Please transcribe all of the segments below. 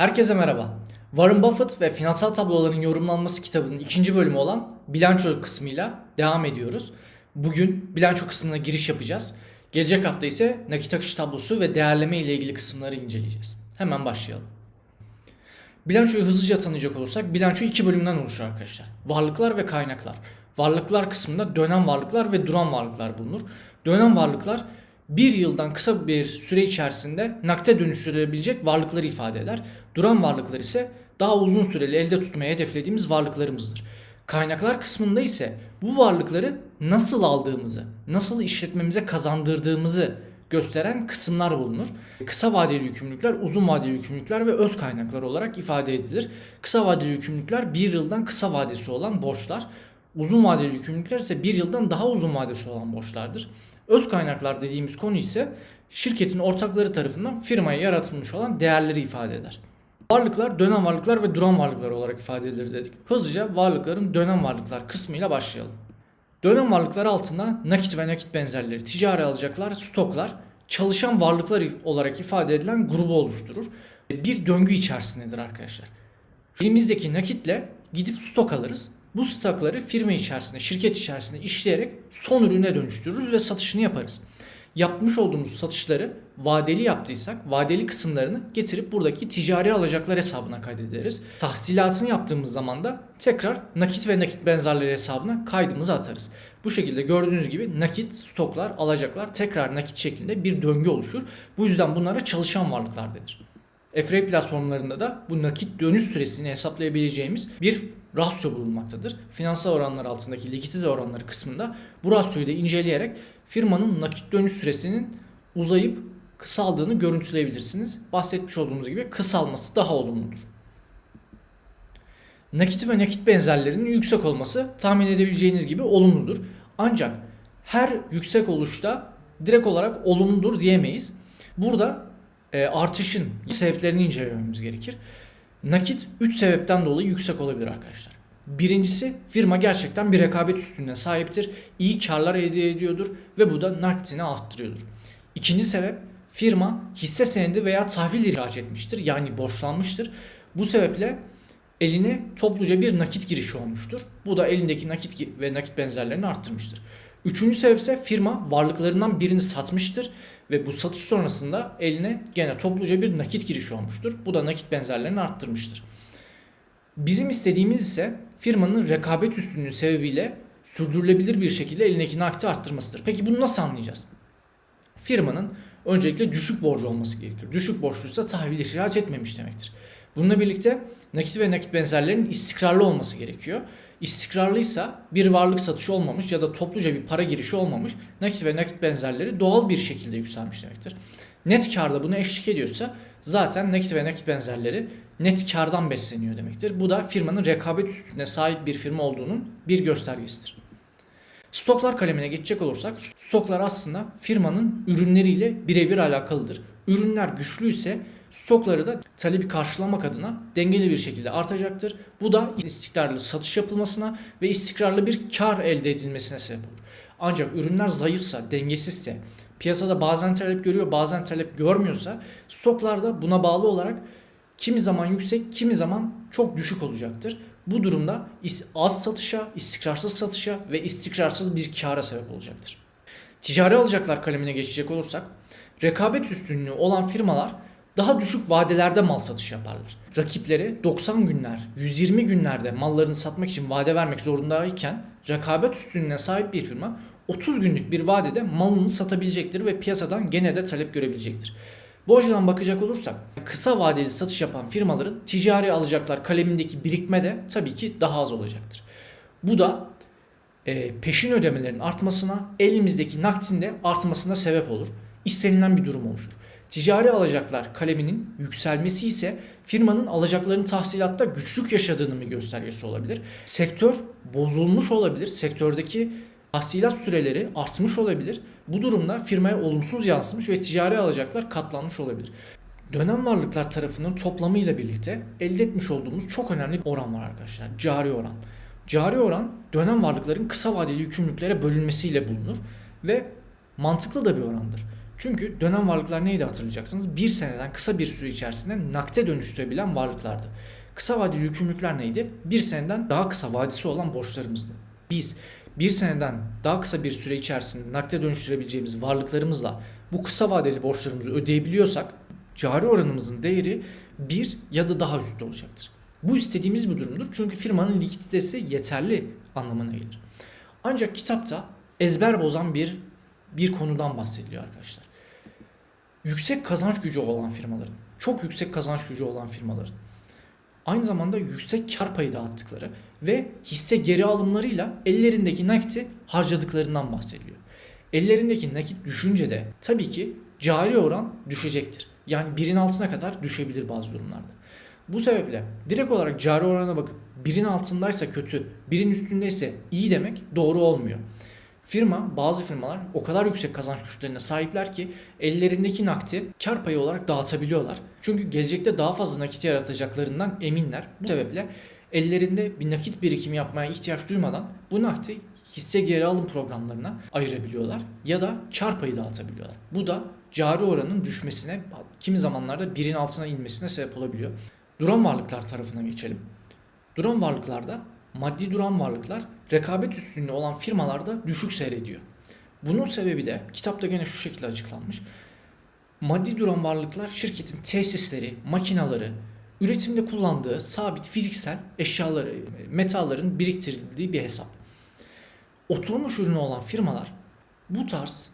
Herkese merhaba. Warren Buffett ve Finansal Tabloların Yorumlanması kitabının ikinci bölümü olan bilanço kısmıyla devam ediyoruz. Bugün bilanço kısmına giriş yapacağız. Gelecek hafta ise nakit akış tablosu ve değerleme ile ilgili kısımları inceleyeceğiz. Hemen başlayalım. Bilançoyu hızlıca tanıyacak olursak bilanço iki bölümden oluşur arkadaşlar. Varlıklar ve kaynaklar. Varlıklar kısmında dönen varlıklar ve duran varlıklar bulunur. Dönen varlıklar bir yıldan kısa bir süre içerisinde nakde dönüştürülebilecek varlıkları ifade eder. Duran varlıklar ise daha uzun süreli elde tutmaya hedeflediğimiz varlıklarımızdır. Kaynaklar kısmında ise bu varlıkları nasıl aldığımızı, nasıl işletmemize kazandırdığımızı gösteren kısımlar bulunur. Kısa vadeli yükümlülükler, uzun vadeli yükümlülükler ve öz kaynaklar olarak ifade edilir. Kısa vadeli yükümlülükler bir yıldan kısa vadesi olan borçlar. Uzun vadeli yükümlülükler ise bir yıldan daha uzun vadesi olan borçlardır. Öz kaynaklar dediğimiz konu ise şirketin ortakları tarafından firmaya yaratılmış olan değerleri ifade eder. Varlıklar dönem varlıklar ve duran varlıklar olarak ifade edilir dedik. Hızlıca varlıkların dönem varlıklar kısmıyla başlayalım. Dönem varlıklar altında nakit ve nakit benzerleri, ticari alacaklar, stoklar, çalışan varlıklar olarak ifade edilen grubu oluşturur. Bir döngü içerisindedir arkadaşlar. Elimizdeki nakitle gidip stok alırız. Bu stokları firma içerisinde, şirket içerisinde işleyerek son ürüne dönüştürürüz ve satışını yaparız. Yapmış olduğumuz satışları vadeli yaptıysak vadeli kısımlarını getirip buradaki ticari alacaklar hesabına kaydederiz. Tahsilatını yaptığımız zaman da tekrar nakit ve nakit benzerleri hesabına kaydımızı atarız. Bu şekilde gördüğünüz gibi nakit, stoklar, alacaklar tekrar nakit şeklinde bir döngü oluşur. Bu yüzden bunlara çalışan varlıklar denir. FRA platformlarında da bu nakit dönüş süresini hesaplayabileceğimiz bir rasyo bulunmaktadır. Finansal oranlar altındaki likidite oranları kısmında bu rasyoyu da inceleyerek firmanın nakit dönüş süresinin uzayıp kısaldığını görüntüleyebilirsiniz. Bahsetmiş olduğumuz gibi kısalması daha olumludur. Nakit ve nakit benzerlerinin yüksek olması tahmin edebileceğiniz gibi olumludur. Ancak her yüksek oluşta direkt olarak olumludur diyemeyiz. Burada e, artışın sebeplerini incelememiz gerekir. Nakit 3 sebepten dolayı yüksek olabilir arkadaşlar. Birincisi firma gerçekten bir rekabet üstünlüğüne sahiptir. İyi karlar elde ediyordur ve bu da nakdini arttırıyordur. İkinci sebep firma hisse senedi veya tahvil ihraç etmiştir. Yani borçlanmıştır. Bu sebeple eline topluca bir nakit girişi olmuştur. Bu da elindeki nakit ve nakit benzerlerini arttırmıştır. Üçüncü sebep ise firma varlıklarından birini satmıştır ve bu satış sonrasında eline gene topluca bir nakit girişi olmuştur. Bu da nakit benzerlerini arttırmıştır. Bizim istediğimiz ise firmanın rekabet üstünlüğü sebebiyle sürdürülebilir bir şekilde elindeki nakiti arttırmasıdır. Peki bunu nasıl anlayacağız? Firmanın öncelikle düşük borcu olması gerekir. Düşük borçluysa tahvil ihraç etmemiş demektir. Bununla birlikte nakit ve nakit benzerlerinin istikrarlı olması gerekiyor. İstikrarlıysa bir varlık satışı olmamış ya da topluca bir para girişi olmamış nakit ve nakit benzerleri doğal bir şekilde yükselmiş demektir. Net karda bunu eşlik ediyorsa zaten nakit ve nakit benzerleri net kardan besleniyor demektir. Bu da firmanın rekabet üstüne sahip bir firma olduğunun bir göstergesidir. Stoklar kalemine geçecek olursak stoklar aslında firmanın ürünleriyle birebir alakalıdır. Ürünler güçlüyse stokları da talebi karşılamak adına dengeli bir şekilde artacaktır. Bu da istikrarlı satış yapılmasına ve istikrarlı bir kar elde edilmesine sebep olur. Ancak ürünler zayıfsa, dengesizse, piyasada bazen talep görüyor, bazen talep görmüyorsa stoklarda buna bağlı olarak kimi zaman yüksek, kimi zaman çok düşük olacaktır. Bu durumda az satışa, istikrarsız satışa ve istikrarsız bir kâra sebep olacaktır. Ticari alacaklar kalemine geçecek olursak, rekabet üstünlüğü olan firmalar daha düşük vadelerde mal satış yaparlar. Rakipleri 90 günler, 120 günlerde mallarını satmak için vade vermek zorundayken rekabet üstünlüğüne sahip bir firma 30 günlük bir vadede malını satabilecektir ve piyasadan gene de talep görebilecektir. Bu açıdan bakacak olursak kısa vadeli satış yapan firmaların ticari alacaklar kalemindeki birikme de tabii ki daha az olacaktır. Bu da e, peşin ödemelerin artmasına, elimizdeki nakdin de artmasına sebep olur. İstenilen bir durum oluşur. Ticari alacaklar kaleminin yükselmesi ise firmanın alacakların tahsilatta güçlük yaşadığını bir göstergesi olabilir. Sektör bozulmuş olabilir. Sektördeki tahsilat süreleri artmış olabilir. Bu durumda firmaya olumsuz yansımış ve ticari alacaklar katlanmış olabilir. Dönem varlıklar tarafının toplamıyla birlikte elde etmiş olduğumuz çok önemli bir oran var arkadaşlar. Cari oran. Cari oran dönem varlıkların kısa vadeli yükümlülüklere bölünmesiyle bulunur ve mantıklı da bir orandır. Çünkü dönem varlıklar neydi hatırlayacaksınız? Bir seneden kısa bir süre içerisinde nakde dönüştürebilen varlıklardı. Kısa vadeli yükümlülükler neydi? Bir seneden daha kısa vadisi olan borçlarımızdı. Biz bir seneden daha kısa bir süre içerisinde nakde dönüştürebileceğimiz varlıklarımızla bu kısa vadeli borçlarımızı ödeyebiliyorsak cari oranımızın değeri bir ya da daha üstte olacaktır. Bu istediğimiz bir durumdur çünkü firmanın likiditesi yeterli anlamına gelir. Ancak kitapta ezber bozan bir bir konudan bahsediliyor arkadaşlar. Yüksek kazanç gücü olan firmaların, çok yüksek kazanç gücü olan firmaların aynı zamanda yüksek kar payı dağıttıkları ve hisse geri alımlarıyla ellerindeki nakiti harcadıklarından bahsediliyor. Ellerindeki nakit düşünce de tabii ki cari oran düşecektir. Yani birin altına kadar düşebilir bazı durumlarda. Bu sebeple direkt olarak cari orana bakıp birin altındaysa kötü, birin üstündeyse iyi demek doğru olmuyor. Firma, bazı firmalar o kadar yüksek kazanç güçlerine sahipler ki ellerindeki nakti kar payı olarak dağıtabiliyorlar. Çünkü gelecekte daha fazla nakit yaratacaklarından eminler. Bu sebeple ellerinde bir nakit birikimi yapmaya ihtiyaç duymadan bu nakti hisse geri alım programlarına ayırabiliyorlar ya da kar payı dağıtabiliyorlar. Bu da cari oranın düşmesine, kimi zamanlarda birin altına inmesine sebep olabiliyor. Duran varlıklar tarafına geçelim. Duran varlıklarda maddi duran varlıklar rekabet üstünlüğü olan firmalarda düşük seyrediyor. Bunun sebebi de kitapta gene şu şekilde açıklanmış. Maddi duran varlıklar şirketin tesisleri, makinaları, üretimde kullandığı sabit fiziksel eşyaları, metalların biriktirildiği bir hesap. Oturmuş ürünü olan firmalar bu tarz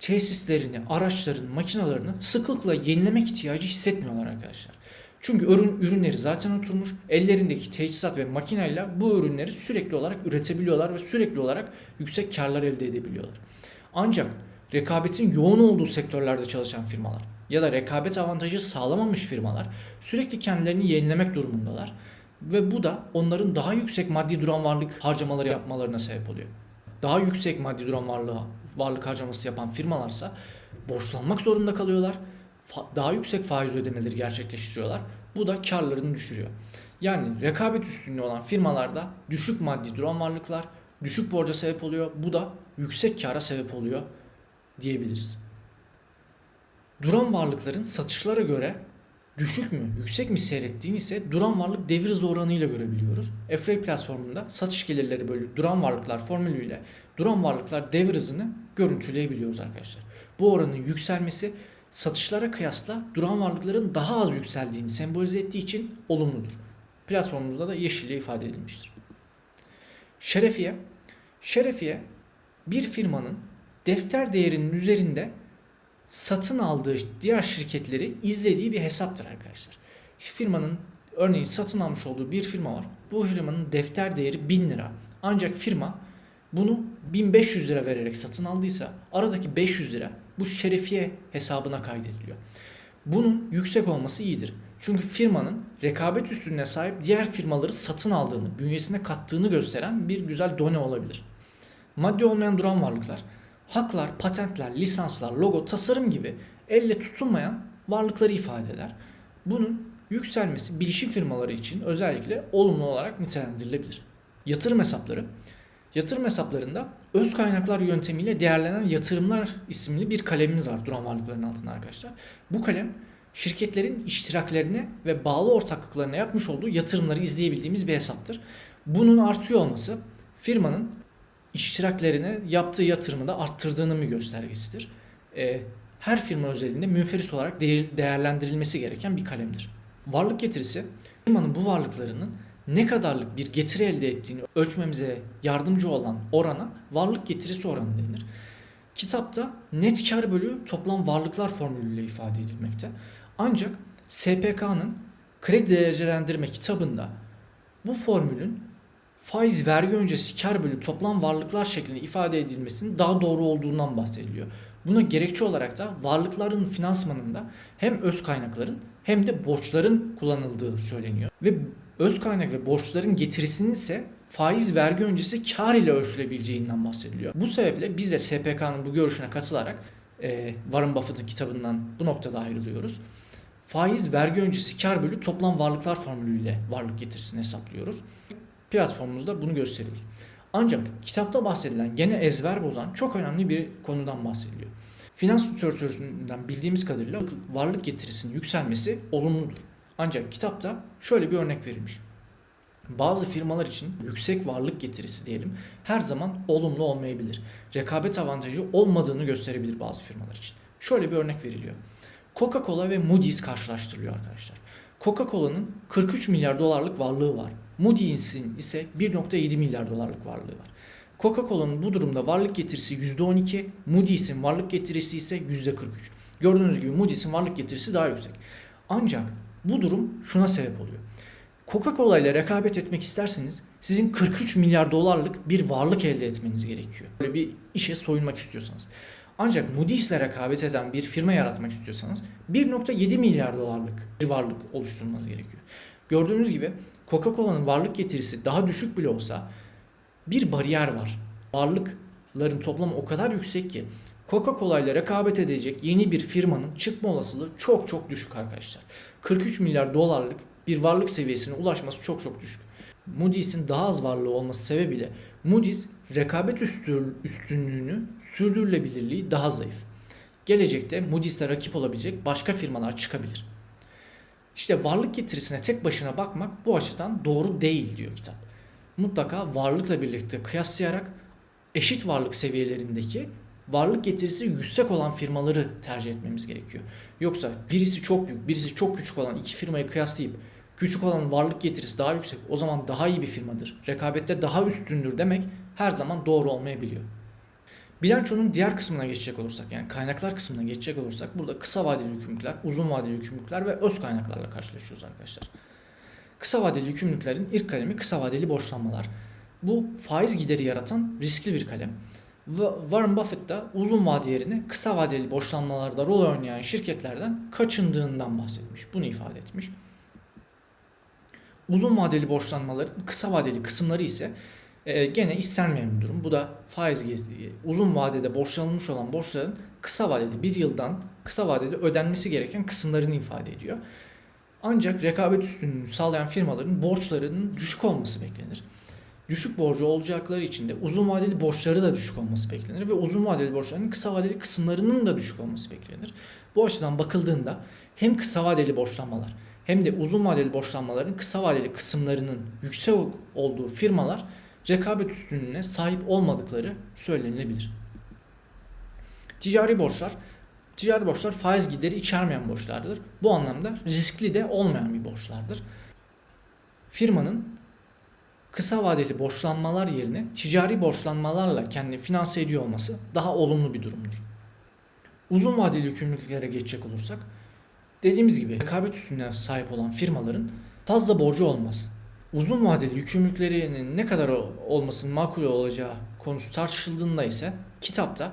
tesislerini, araçların, makinalarını sıklıkla yenilemek ihtiyacı hissetmiyorlar arkadaşlar. Çünkü ürün, ürünleri zaten oturmuş. Ellerindeki teçhizat ve makineyle bu ürünleri sürekli olarak üretebiliyorlar ve sürekli olarak yüksek karlar elde edebiliyorlar. Ancak rekabetin yoğun olduğu sektörlerde çalışan firmalar ya da rekabet avantajı sağlamamış firmalar sürekli kendilerini yenilemek durumundalar. Ve bu da onların daha yüksek maddi duran varlık harcamaları yapmalarına sebep oluyor. Daha yüksek maddi duran varlığı, varlık harcaması yapan firmalarsa borçlanmak zorunda kalıyorlar daha yüksek faiz ödemeleri gerçekleştiriyorlar. Bu da karlarını düşürüyor. Yani rekabet üstünlüğü olan firmalarda düşük maddi duran varlıklar düşük borca sebep oluyor. Bu da yüksek kara sebep oluyor diyebiliriz. Duran varlıkların satışlara göre düşük mü, yüksek mi seyrettiğini ise duran varlık devir hızı oranıyla görebiliyoruz. FRA platformunda satış gelirleri bölü duran varlıklar formülüyle duran varlıklar devir hızını görüntüleyebiliyoruz arkadaşlar. Bu oranın yükselmesi satışlara kıyasla duran varlıkların daha az yükseldiğini sembolize ettiği için olumludur. Platformumuzda da yeşille ifade edilmiştir. Şerefiye, şerefiye bir firmanın defter değerinin üzerinde satın aldığı diğer şirketleri izlediği bir hesaptır arkadaşlar. Firmanın örneğin satın almış olduğu bir firma var. Bu firmanın defter değeri 1000 lira. Ancak firma bunu 1500 lira vererek satın aldıysa aradaki 500 lira bu şerefiye hesabına kaydediliyor. Bunun yüksek olması iyidir. Çünkü firmanın rekabet üstünlüğüne sahip diğer firmaları satın aldığını, bünyesine kattığını gösteren bir güzel done olabilir. Maddi olmayan duran varlıklar, haklar, patentler, lisanslar, logo, tasarım gibi elle tutulmayan varlıkları ifade eder. Bunun yükselmesi bilişim firmaları için özellikle olumlu olarak nitelendirilebilir. Yatırım hesapları Yatırım hesaplarında öz kaynaklar yöntemiyle değerlenen yatırımlar isimli bir kalemimiz var duran varlıkların altında arkadaşlar. Bu kalem şirketlerin iştiraklerine ve bağlı ortaklıklarına yapmış olduğu yatırımları izleyebildiğimiz bir hesaptır. Bunun artıyor olması firmanın iştiraklerine yaptığı yatırımı da arttırdığını mı göstergesidir. Ee, her firma özelinde münferis olarak değerlendirilmesi gereken bir kalemdir. Varlık getirisi firmanın bu varlıklarının ne kadarlık bir getiri elde ettiğini ölçmemize yardımcı olan orana varlık getirisi oranı denir. Kitapta net kar bölü toplam varlıklar formülüyle ifade edilmekte. Ancak SPK'nın kredi derecelendirme kitabında bu formülün faiz vergi öncesi kar bölü toplam varlıklar şeklinde ifade edilmesinin daha doğru olduğundan bahsediliyor. Buna gerekçe olarak da varlıkların finansmanında hem öz kaynakların hem de borçların kullanıldığı söyleniyor. Ve öz kaynak ve borçların getirisinin ise faiz vergi öncesi kar ile ölçülebileceğinden bahsediliyor. Bu sebeple biz de SPK'nın bu görüşüne katılarak e, Warren Buffett'ın kitabından bu noktada ayrılıyoruz. Faiz vergi öncesi kar bölü toplam varlıklar formülüyle varlık getirisini hesaplıyoruz. Platformumuzda bunu gösteriyoruz. Ancak kitapta bahsedilen gene ezber bozan çok önemli bir konudan bahsediliyor. Finans literatüründen bildiğimiz kadarıyla varlık getirisinin yükselmesi olumludur. Ancak kitapta şöyle bir örnek verilmiş. Bazı firmalar için yüksek varlık getirisi diyelim her zaman olumlu olmayabilir. Rekabet avantajı olmadığını gösterebilir bazı firmalar için. Şöyle bir örnek veriliyor. Coca-Cola ve Moody's karşılaştırılıyor arkadaşlar. Coca-Cola'nın 43 milyar dolarlık varlığı var. Moody's'in ise 1.7 milyar dolarlık varlığı var. Coca-Cola'nın bu durumda varlık getirisi %12, Moody's'in varlık getirisi ise %43. Gördüğünüz gibi Moody's'in varlık getirisi daha yüksek. Ancak bu durum şuna sebep oluyor. Coca-Cola ile rekabet etmek isterseniz sizin 43 milyar dolarlık bir varlık elde etmeniz gerekiyor. Böyle bir işe soyunmak istiyorsanız. Ancak Moody's ile rekabet eden bir firma yaratmak istiyorsanız 1.7 milyar dolarlık bir varlık oluşturmanız gerekiyor. Gördüğünüz gibi Coca-Cola'nın varlık getirisi daha düşük bile olsa bir bariyer var. Varlıkların toplamı o kadar yüksek ki Coca-Cola ile rekabet edecek yeni bir firmanın çıkma olasılığı çok çok düşük arkadaşlar. 43 milyar dolarlık bir varlık seviyesine ulaşması çok çok düşük. Moody's'in daha az varlığı olması sebebiyle Moody's rekabet üstünlüğünü sürdürülebilirliği daha zayıf. Gelecekte Moody's'e rakip olabilecek başka firmalar çıkabilir. İşte varlık getirisine tek başına bakmak bu açıdan doğru değil diyor kitap. Mutlaka varlıkla birlikte kıyaslayarak eşit varlık seviyelerindeki varlık getirisi yüksek olan firmaları tercih etmemiz gerekiyor. Yoksa birisi çok büyük, birisi çok küçük olan iki firmayı kıyaslayıp küçük olan varlık getirisi daha yüksek o zaman daha iyi bir firmadır. Rekabette daha üstündür demek her zaman doğru olmayabiliyor. Bilançonun diğer kısmına geçecek olursak yani kaynaklar kısmına geçecek olursak burada kısa vadeli yükümlülükler, uzun vadeli yükümlülükler ve öz kaynaklarla karşılaşıyoruz arkadaşlar. Kısa vadeli yükümlülüklerin ilk kalemi kısa vadeli borçlanmalar. Bu faiz gideri yaratan riskli bir kalem. Warren Buffett da uzun vade yerine kısa vadeli borçlanmalarda rol oynayan şirketlerden kaçındığından bahsetmiş. Bunu ifade etmiş. Uzun vadeli borçlanmaların kısa vadeli kısımları ise e, gene istenmeyen bir durum. Bu da faiz uzun vadede borçlanılmış olan borçların kısa vadeli bir yıldan kısa vadede ödenmesi gereken kısımlarını ifade ediyor. Ancak rekabet üstünlüğünü sağlayan firmaların borçlarının düşük olması beklenir. Düşük borcu olacakları için de uzun vadeli borçları da düşük olması beklenir ve uzun vadeli borçların kısa vadeli kısımlarının da düşük olması beklenir. Bu açıdan bakıldığında hem kısa vadeli borçlanmalar hem de uzun vadeli borçlanmaların kısa vadeli kısımlarının yüksek olduğu firmalar rekabet üstünlüğüne sahip olmadıkları söylenilebilir. Ticari borçlar Ticari borçlar faiz gideri içermeyen borçlardır. Bu anlamda riskli de olmayan bir borçlardır. Firmanın kısa vadeli borçlanmalar yerine ticari borçlanmalarla kendini finanse ediyor olması daha olumlu bir durumdur. Uzun vadeli yükümlülüklere geçecek olursak dediğimiz gibi rekabet üstüne sahip olan firmaların fazla borcu olmaz. Uzun vadeli yükümlülüklerinin ne kadar olmasının makul olacağı konusu tartışıldığında ise kitapta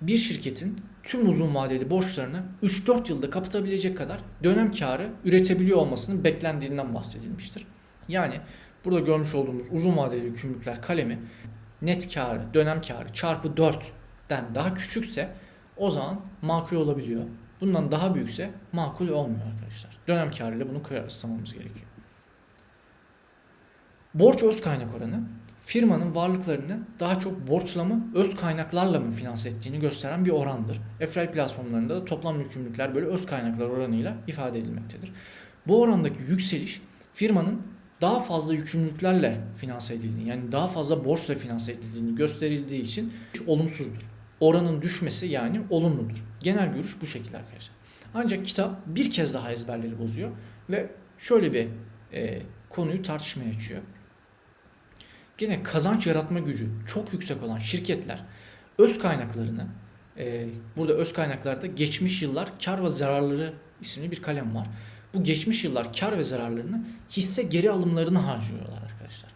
bir şirketin tüm uzun vadeli borçlarını 3-4 yılda kapatabilecek kadar dönem karı üretebiliyor olmasının beklendiğinden bahsedilmiştir. Yani burada görmüş olduğumuz uzun vadeli yükümlülükler kalemi net karı, dönem karı çarpı 4'den daha küçükse o zaman makul olabiliyor. Bundan daha büyükse makul olmuyor arkadaşlar. Dönem karı ile bunu kıyaslamamız gerekiyor. Borç öz kaynak oranı firmanın varlıklarını daha çok borçla mı, öz kaynaklarla mı finanse ettiğini gösteren bir orandır. Efrail platformlarında da toplam yükümlülükler böyle öz kaynaklar oranıyla ifade edilmektedir. Bu orandaki yükseliş firmanın daha fazla yükümlülüklerle finanse edildiğini yani daha fazla borçla finanse edildiğini gösterildiği için olumsuzdur. Oranın düşmesi yani olumludur. Genel görüş bu şekilde arkadaşlar. Ancak kitap bir kez daha ezberleri bozuyor ve şöyle bir e, konuyu tartışmaya açıyor. Gene kazanç yaratma gücü çok yüksek olan şirketler öz kaynaklarını e, burada öz kaynaklarda geçmiş yıllar kar ve zararları isimli bir kalem var. Bu geçmiş yıllar kar ve zararlarını hisse geri alımlarını harcıyorlar arkadaşlar.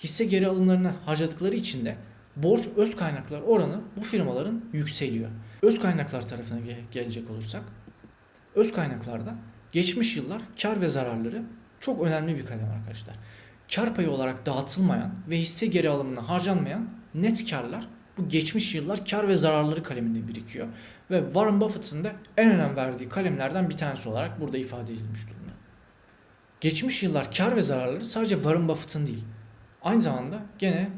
Hisse geri alımlarını harcadıkları için de borç öz kaynaklar oranı bu firmaların yükseliyor. Öz kaynaklar tarafına gelecek olursak öz kaynaklarda geçmiş yıllar kar ve zararları çok önemli bir kalem arkadaşlar kar payı olarak dağıtılmayan ve hisse geri alımına harcanmayan net karlar bu geçmiş yıllar kar ve zararları kaleminde birikiyor. Ve Warren Buffett'ın da en önem verdiği kalemlerden bir tanesi olarak burada ifade edilmiş durumda. Geçmiş yıllar kar ve zararları sadece Warren Buffett'ın değil. Aynı zamanda gene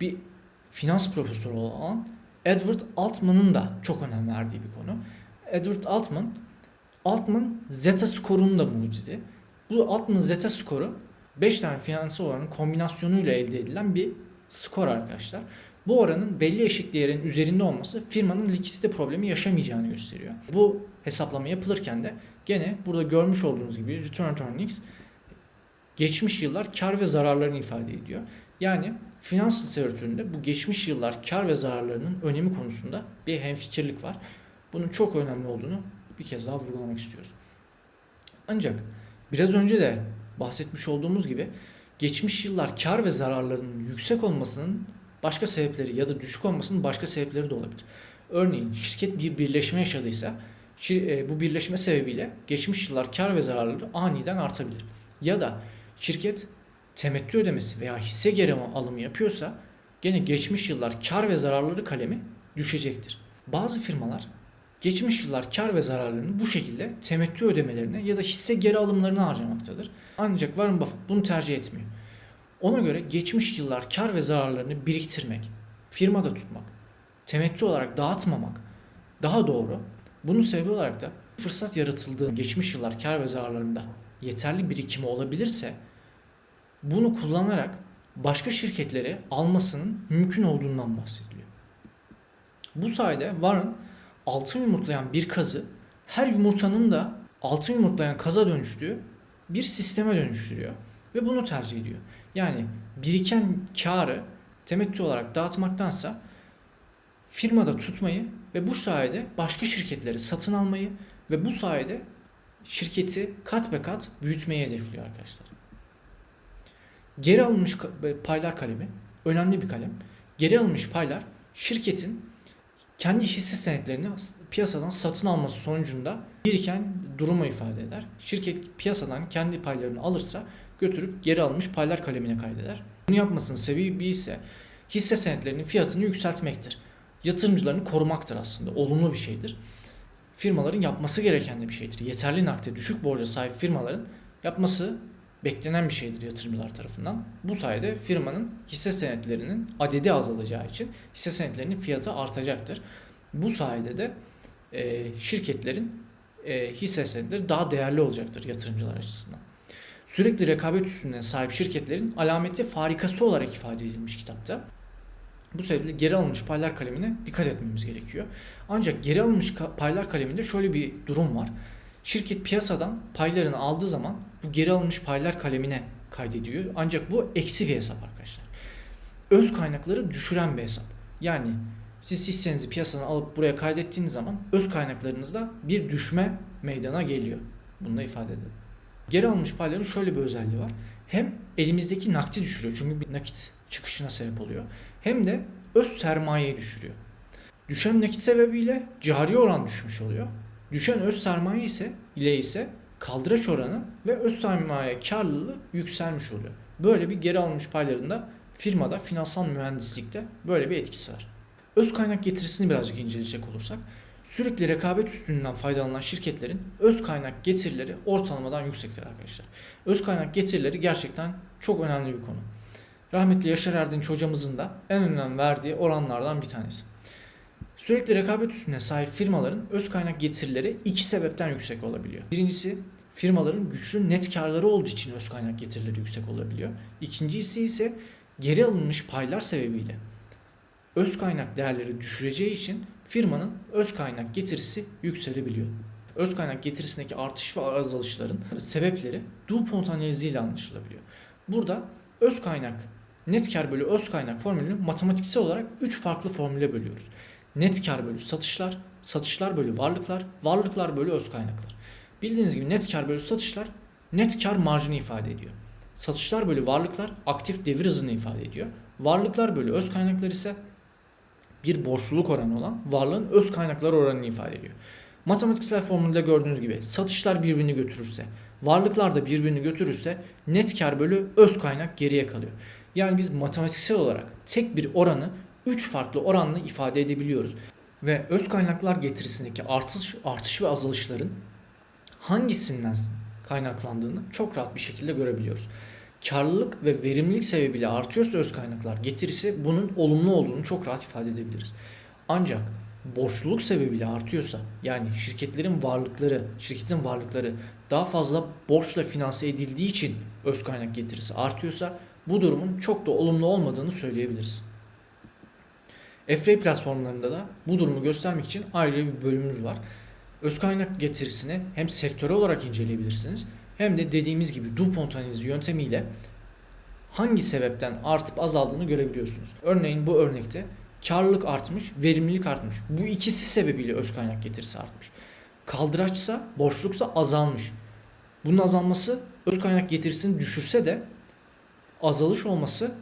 bir finans profesörü olan Edward Altman'ın da çok önem verdiği bir konu. Edward Altman, Altman zeta skorunun da mucidi. Bu Altman zeta skoru 5 tane finansal oranın kombinasyonuyla elde edilen bir skor arkadaşlar. Bu oranın belli eşik değerin üzerinde olması firmanın likidite problemi yaşamayacağını gösteriyor. Bu hesaplama yapılırken de gene burada görmüş olduğunuz gibi return on earnings geçmiş yıllar kar ve zararlarını ifade ediyor. Yani finans literatüründe bu geçmiş yıllar kar ve zararlarının önemi konusunda bir hemfikirlik var. Bunun çok önemli olduğunu bir kez daha vurgulamak istiyoruz. Ancak biraz önce de bahsetmiş olduğumuz gibi geçmiş yıllar kar ve zararlarının yüksek olmasının başka sebepleri ya da düşük olmasının başka sebepleri de olabilir. Örneğin şirket bir birleşme yaşadıysa e, bu birleşme sebebiyle geçmiş yıllar kar ve zararları aniden artabilir. Ya da şirket temettü ödemesi veya hisse geri alımı yapıyorsa gene geçmiş yıllar kar ve zararları kalemi düşecektir. Bazı firmalar geçmiş yıllar kar ve zararlarını bu şekilde temettü ödemelerine ya da hisse geri alımlarına harcamaktadır. Ancak Warren Buffett bunu tercih etmiyor. Ona göre geçmiş yıllar kar ve zararlarını biriktirmek, firmada tutmak, temettü olarak dağıtmamak daha doğru. Bunun sebebi olarak da fırsat yaratıldığı geçmiş yıllar kar ve zararlarında yeterli birikimi olabilirse bunu kullanarak başka şirketleri almasının mümkün olduğundan bahsediliyor. Bu sayede Warren altın yumurtlayan bir kazı her yumurtanın da altın yumurtlayan kaza dönüştüğü bir sisteme dönüştürüyor ve bunu tercih ediyor. Yani biriken karı temettü olarak dağıtmaktansa firmada tutmayı ve bu sayede başka şirketleri satın almayı ve bu sayede şirketi kat be kat büyütmeyi hedefliyor arkadaşlar. Geri alınmış paylar kalemi önemli bir kalem. Geri alınmış paylar şirketin kendi hisse senetlerini piyasadan satın alması sonucunda biriken durumu ifade eder. Şirket piyasadan kendi paylarını alırsa götürüp geri alınmış paylar kalemine kaydeder. Bunu yapmasının sebebi ise hisse senetlerinin fiyatını yükseltmektir. Yatırımcılarını korumaktır aslında. Olumlu bir şeydir. Firmaların yapması gereken de bir şeydir. Yeterli nakde düşük borca sahip firmaların yapması beklenen bir şeydir yatırımcılar tarafından. Bu sayede firmanın hisse senetlerinin adedi azalacağı için hisse senetlerinin fiyatı artacaktır. Bu sayede de e, şirketlerin e, hisse senetleri daha değerli olacaktır yatırımcılar açısından. Sürekli rekabet üstüne sahip şirketlerin alameti farikası olarak ifade edilmiş kitapta. Bu sebeple geri alınmış paylar kalemine dikkat etmemiz gerekiyor. Ancak geri alınmış paylar kaleminde şöyle bir durum var. Şirket piyasadan paylarını aldığı zaman bu geri alınmış paylar kalemine kaydediyor. Ancak bu eksi bir hesap arkadaşlar. Öz kaynakları düşüren bir hesap. Yani siz hissenizi piyasadan alıp buraya kaydettiğiniz zaman öz kaynaklarınızda bir düşme meydana geliyor. Bunu da ifade edelim. Geri alınmış payların şöyle bir özelliği var. Hem elimizdeki nakdi düşürüyor çünkü bir nakit çıkışına sebep oluyor. Hem de öz sermayeyi düşürüyor. Düşen nakit sebebiyle cari oran düşmüş oluyor. Düşen öz sermaye ise ile ise kaldıraç oranı ve öz sermaye karlılığı yükselmiş oluyor. Böyle bir geri alınmış paylarında firmada finansal mühendislikte böyle bir etkisi var. Öz kaynak getirisini birazcık inceleyecek olursak sürekli rekabet üstünden faydalanan şirketlerin öz kaynak getirileri ortalamadan yüksektir arkadaşlar. Öz kaynak getirileri gerçekten çok önemli bir konu. Rahmetli Yaşar Erdinç hocamızın da en önem verdiği oranlardan bir tanesi. Sürekli rekabet üstüne sahip firmaların öz kaynak getirileri iki sebepten yüksek olabiliyor. Birincisi firmaların güçlü net karları olduğu için öz kaynak getirileri yüksek olabiliyor. İkincisi ise geri alınmış paylar sebebiyle öz kaynak değerleri düşüreceği için firmanın öz kaynak getirisi yükselebiliyor. Öz kaynak getirisindeki artış ve azalışların sebepleri DuPont analiziyle anlaşılabiliyor. Burada öz kaynak net kar bölü öz kaynak formülünü matematiksel olarak 3 farklı formüle bölüyoruz. Net kar bölü satışlar, satışlar bölü varlıklar, varlıklar bölü öz kaynaklar. Bildiğiniz gibi net kar bölü satışlar net kar marjını ifade ediyor. Satışlar bölü varlıklar aktif devir hızını ifade ediyor. Varlıklar bölü öz kaynaklar ise bir borçluluk oranı olan varlığın öz kaynakları oranını ifade ediyor. Matematiksel formülde gördüğünüz gibi satışlar birbirini götürürse, varlıklar da birbirini götürürse net kar bölü öz kaynak geriye kalıyor. Yani biz matematiksel olarak tek bir oranı 3 farklı oranla ifade edebiliyoruz. Ve öz kaynaklar getirisindeki artış, artış ve azalışların hangisinden kaynaklandığını çok rahat bir şekilde görebiliyoruz. Karlılık ve verimlilik sebebiyle artıyorsa öz kaynaklar getirisi bunun olumlu olduğunu çok rahat ifade edebiliriz. Ancak borçluluk sebebiyle artıyorsa yani şirketlerin varlıkları, şirketin varlıkları daha fazla borçla finanse edildiği için öz kaynak getirisi artıyorsa bu durumun çok da olumlu olmadığını söyleyebiliriz. FRA platformlarında da bu durumu göstermek için ayrıca bir bölümümüz var. Öz kaynak getirisini hem sektörel olarak inceleyebilirsiniz hem de dediğimiz gibi DuPont analizi yöntemiyle hangi sebepten artıp azaldığını görebiliyorsunuz. Örneğin bu örnekte karlılık artmış, verimlilik artmış. Bu ikisi sebebiyle öz kaynak getirisi artmış. Kaldıraçsa, borçluksa azalmış. Bunun azalması öz kaynak getirisini düşürse de azalış olması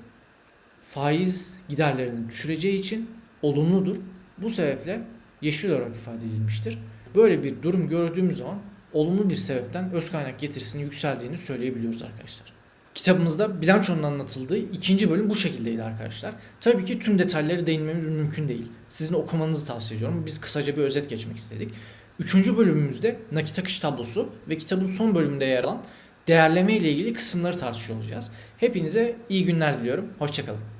faiz giderlerini düşüreceği için olumludur. Bu sebeple yeşil olarak ifade edilmiştir. Böyle bir durum gördüğümüz zaman olumlu bir sebepten öz kaynak getirisinin yükseldiğini söyleyebiliyoruz arkadaşlar. Kitabımızda bilançonun anlatıldığı ikinci bölüm bu şekildeydi arkadaşlar. Tabii ki tüm detayları değinmemiz mümkün değil. Sizin okumanızı tavsiye ediyorum. Biz kısaca bir özet geçmek istedik. Üçüncü bölümümüzde nakit akış tablosu ve kitabın son bölümünde yer alan değerleme ile ilgili kısımları tartışıyor olacağız. Hepinize iyi günler diliyorum. Hoşçakalın.